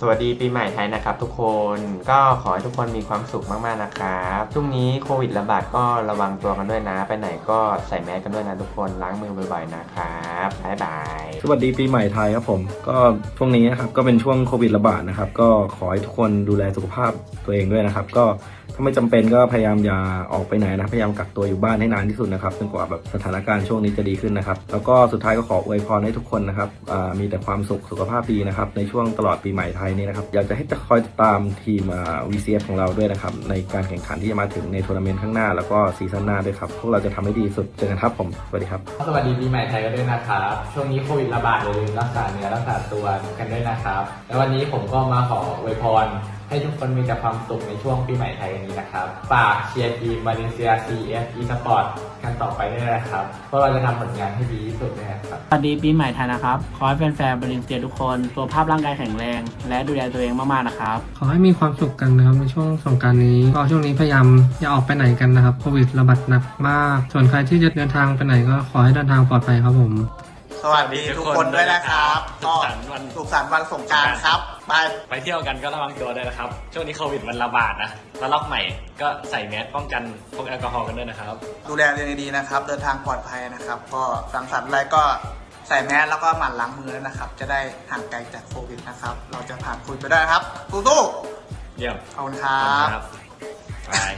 สวัสดีปีใหม่ไทยนะครับทุกคนก็ขอให้ทุกคนมีความสุขมากๆนะครับช่วงนี้โควิดระบาดก็ระวังตัวกันด้วยนะ ไปไหนก็ใส่แมสกันด้วยนะทุกคนล้างมือบ่อยๆนะครับบ๊ายบายสวัสดีปีใหม่ไทยครับผม ก็ช่วงนี้นะครับก็เป็นช่วงโควิดระบาดนะครับ ก็ขอให้ทุกคนดูแลสุขภาพตัวเองด้วยนะครับ ก็ถ้าไม่จำเป็นก็พยายามอย่าออกไปไหนนะพยายามกักตัวอยู่บ้านให้นานที่สุดนะครับจนกว่าแบบสถานการณ์ช่วงนี้จะดีขึ้นนะครับแล้วก็สุดท้ายก็ขออวยพรให้ทุกคนนะครับมีแต่ความสุขสุขภาพดีนะครับในช่วงตลอดปีใหม่ไทยนี้นะครับอยากจะให้คอยติดตามทีม VCF ของเราด้วยนะครับ ในการแข่งขันที่จะมาถึงในทัวร์นาเมนต์ข้างหน้าแล้วก็ซีซั่นหน้าด้วยครับ พวกเราจะทำให้ดีที่สุดเจอกันครับผมสวัสดีครับ สวัสดีปีใหม่ไทยกันด้วยนะครับ ช่วงนี้โควิดระบาดอย่าลืมรักษาเนื้อรักษาตัวกันด้วยนะครับ และวันนี้ผมก็มาขออวยพรให้ทุกคนมีแต่ความสุขในช่วงปีใหม่ไทยนี้นะครับ ฝากเชียร์ทีมมาเลเซีย CF eSport กันต่อไปด้วยนะครับเพราะเราจะทำผลงานให้ดีที่สุดนะครับ สวัสดีปีใหม่ไทยนะครับ ขอให้แฟนๆบรินเซียทุกคนสุขภาพร่างกายแข็งแรง และดูแลตัวเองมากๆนะครับ ขอให้มีความสุขกันนะครับในช่วงสงกรารนี้ก็ช่วงนี้พยายามอย่าออกไปไหนกันนะครับโควิดระบาดหนักมาก ส่วนใครที่จะเดินทางไปไหนก็ขอให้เดินทางปลอดภัยครับผม สวัสดีทุกคนด้วยนะครับสุก็ขสันต์วัน สุขสันต์วันสงกรารครับไป ไปเที่ยวกันก็ระวังตัวด้วยนะครับ ช่วงนี้โควิดมันระบาดนะแล้วล็อกใหม่ก็ใส่แมสป้องกันพกแอลกอฮอล์กันด้วยนะครับ ดูแลตัวเองดีๆนะครับ เดินทางปลอดภัยนะครับ ก็สังสรรค์อะไรก็ใส่แมสแล้วก็หมั่นล้างมือด้วยนะครับ จะได้ห่างไกลจากโควิดนะครับ เราจะผ่านโควิดไปได้นะครับสู้เยี่ยมๆขอบคุณคขอบรัคุณบ ครับบาย